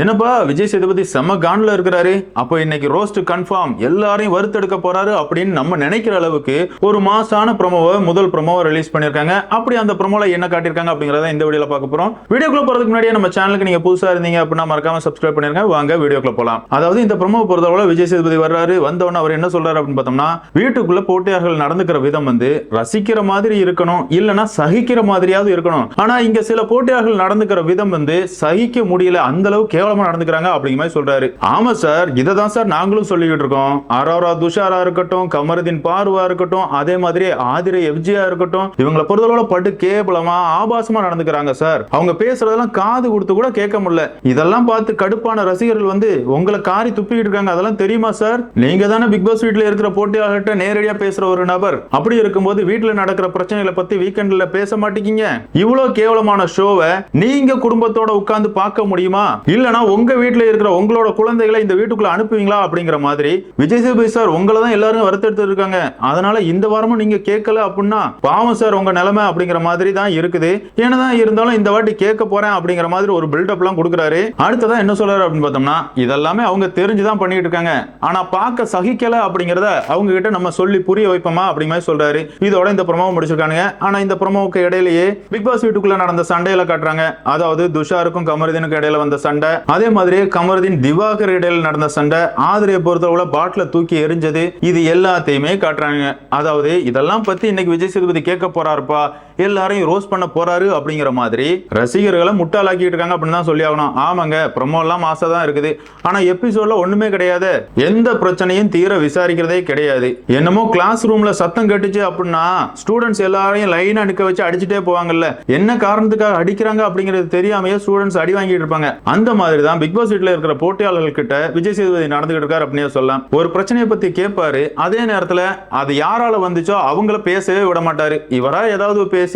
என்னப்பா விஜய் சேதுபதி செம கான்ல இருக்கிறாரு. அப்போ இன்னைக்கு ரோஸ்ட் கன்ஃபார்ம் எல்லாரையும் வறுத்தெடுக்க போறாரு அப்படின்னு நம்ம நினைக்கிற அளவுக்கு ஒரு மாசான ப்ரமோவை முதல் ப்ரோமோவை ரிலீஸ் பண்ணிருக்காங்க அப்படி அந்த ப்ரோமோல என்ன காட்டியிருக்காங்க அப்படிங்கறத இந்த வீடியோல பார்க்க போறோம். வீடியோக்குள்ள போறதுக்கு முன்னாடியே நம்ம சேனலுக்கு நீங்க புதுசா இருந்தீங்க அப்படின்னா மறக்காம சப்ஸ்கிரைப் பண்ணிருங்க. வாங்க வீடியோக்குள்ள போலாம். அதாவது இந்த ப்ரோமோ பொறுத்தவரை விஜய் சேதுபதி வர்றாரு. வந்தவொடனே அவர் என்ன சொல்றாரு அப்படின்னு பார்த்தோம்னா வீட்டுக்குள்ள போட்டியாளர்கள் நடந்துக்கிற விதம் வந்து ரசிக்கிற மாதிரி இருக்கணும் இல்லைன்னா சகிக்கிற மாதிரியாவது இருக்கணும். ஆனா இங்க சில போட்டியாளர்கள் நடந்துக்கிற விதம் வந்து சகிக்க முடியல அந்த அளவுக்கு கேவலமா நடந்துக்கிறாங்க அப்படிங்கிற மாதிரி சொல்றாரு. ஆமா சார் இதை தான் சார் நாங்களும் சொல்லிக்கிட்டு இருக்கோம். அரோரா துஷாரா இருக்கட்டும் கமருதீன் பார்வா இருக்கட்டும் அதே மாதிரி ஆதிரை எஃப்ஜியா இருக்கட்டும் இவங்களை பொறுத்தளவுல பட்டு கேவலமா ஆபாசமா நடந்துக்கிறாங்க சார். அவங்க பேசுறதெல்லாம் காது கொடுத்து கூட கேட்க முடியல. இதெல்லாம் பார்த்து கடுப்பான ரசிகர்கள் வந்து உங்களை காரி துப்பிக்கிட்டு இருக்காங்க. அதெல்லாம் தெரியுமா சார்? நீங்க தானே பிக் பாஸ் வீட்ல இருக்கிற போட்டியாளர்கிட்ட நேரடியா பேசுற ஒரு நபர். அப்படி இருக்கும்போது வீட்ல நடக்கிற பிரச்சனைகளை பத்தி வீக்கெண்ட்ல பேச மாட்டேங்க. இவ்வளவு கேவலமான ஷோவை நீங்க குடும்பத்தோட உட்கார்ந்து பார்க்க முடியுமா? இல்ல இல்லைனா உங்க வீட்டில் இருக்கிற உங்களோட குழந்தைகளை இந்த வீட்டுக்குள்ள அனுப்புவீங்களா அப்படிங்கிற மாதிரி விஜய் சேதுபதி சார் உங்களை தான் எல்லாரும் வருத்தெடுத்து இருக்காங்க. அதனால இந்த வாரமும் நீங்க கேட்கல அப்படின்னா பாவம் சார் உங்க நிலைமை அப்படிங்கிற மாதிரி தான் இருக்குது. என்னதான் இருந்தாலும் இந்த வாட்டி கேட்க போறேன் அப்படிங்கிற மாதிரி ஒரு பில்டப் எல்லாம் கொடுக்குறாரு. அடுத்ததான் என்ன சொல்றாரு அப்படின்னு பார்த்தோம்னா இதெல்லாமே அவங்க தெரிஞ்சுதான் பண்ணிட்டு இருக்காங்க. ஆனா பார்க்க சகிக்கல அப்படிங்கிறத அவங்க கிட்ட நம்ம சொல்லி புரிய வைப்போமா அப்படிங்கிற மாதிரி சொல்றாரு. இதோட இந்த ப்ரொமோ முடிச்சிருக்கானுங்க. ஆனா இந்த ப்ரொமோவுக்கு இடையிலேயே பிக் பாஸ் வீட்டுக்குள்ள நடந்த சண்டையில காட்டுறாங்க. அதாவது துஷாருக்கும் கமருதீனுக்கும் இடையில வந்த சண்டை. அதே மாதிரி கமருதீன் திவாகர் இடையில் நடந்த சண்டை ஆதிரையை பொறுத்தளவுல பாட்டில தூக்கி எரிஞ்சது இது எல்லாத்தையுமே காட்டுறாங்க. அதாவது இதெல்லாம் பத்தி இன்னைக்கு விஜய் சேதுபதி கேட்க போறாருப்பா. எல்லாரையும் ரோஸ் பண்ண போறாரு அப்படிங்கிற மாதிரி ரசிகர்களை முட்டாளாக்கிட்டு இருக்காங்க அப்படின்னு தான் சொல்லி ஆகணும். ஆமாங்க ப்ரமோ எல்லாம் மாசா தான் இருக்குது. ஆனா எபிசோட்ல ஒண்ணுமே கிடையாது. எந்த பிரச்சனையும் தீர விசாரிக்கிறதே கிடையாது. என்னமோ கிளாஸ் ரூம்ல சத்தம் கட்டுச்சு அப்படின்னா ஸ்டூடெண்ட்ஸ் எல்லாரையும் லைனா நிக்க வச்சு அடிச்சுட்டே போவாங்கல்ல. என்ன காரணத்துக்காக அடிக்கிறாங்க அப்படிங்கிறது தெரியாமையே ஸ்டூடெண்ட்ஸ் அடி வாங்கிட்டு இருப்பாங்க. அந்த மாதிரி தான் பிக் பாஸ் வீட்ல இருக்கிற போட்டியாளர்கள் கிட்ட விஜய் சேதுபதி நடந்துகிட்டு இருக்காரு அப்படின்னு சொல்லலாம். ஒரு பிரச்சனையை பத்தி கேட்பாரு. அதே நேரத்துல அது யாரால வந்துச்சோ அவங்கள பேசவே விட மாட்டாரு. இவரா ஏதாவது பேசி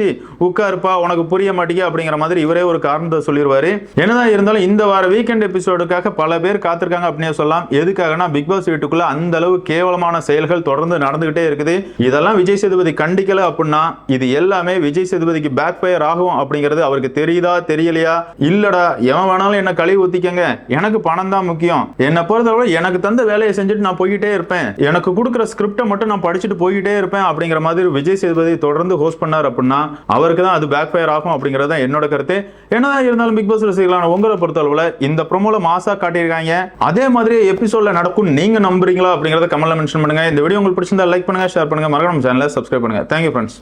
உட்காருப்பா உனக்கு புரிய மாட்டேங்க அப்படிங்கிற மாதிரி இவரே ஒரு காரணத்தை சொல்லிடுவாரு என்னதான் இருந்தாலும் இந்த வார வீக்கெண்ட் எபிசோடுக்காக பல பேர் காத்திருக்காங்க அப்படின்னு சொல்லலாம். எதுக்காகனா பிக் பாஸ் வீட்டுக்குள்ள அந்த அளவு கேவலமான செயல்கள் தொடர்ந்து நடந்துகிட்டே இருக்குது. இதெல்லாம் விஜய் சேதுபதி கண்டிக்கல அப்படின்னா இது எல்லாமே விஜய் சேதுபதிக்கு பேக் ஃபயர் ஆகும் அப்படிங்கிறது அவருக்கு தெரியுதா தெரியலையா? இல்லடா எவன் வேணாலும் என்ன கழுவி ஊத்திக்கங்க. எனக்கு பணம் தான் முக்கியம். என்னை பொறுத்தவரை எனக்கு தந்த வேலையை செஞ்சுட்டு நான் போய்கிட்டே இருப்பேன். எனக்கு கொடுக்குற ஸ்கிரிப்டை மட்டும் நான் படிச்சுட்டு போய்கிட்டே இருப்பேன் அப்படிங்கிற மாதிரி விஜய் சேதுபதி தொடர்ந்து ஹோஸ்ட் பண்ணார் அப்படின்னா அவருக்கு தான் அது பேக் ஃபயர் ஆகும் அப்படிங்கிறது தான் என்னோட கருத்து. என்னதான் இருந்தாலும் பிக் பாஸ் ரசிகர்களான உங்களை பொறுத்தளவில் இந்த ப்ரோமோல மாசாக காட்டியிருக்காங்க. அதே மாதிரி எபிசோட்ல நடக்கும். நீங்க நம்புறீங்களா அப்படிங்கிறத கமெண்ட்ல மென்ஷன் பண்ணுங்க. இந்த வீடியோ உங்களுக்கு பிடிச்சிருந்தா லைக் பண்ணுங்க ஷேர் பண்ணுங்க. மறக்காம சேனலை சப்ஸ்கிரைப் பண்ணுங்க. Thank you friends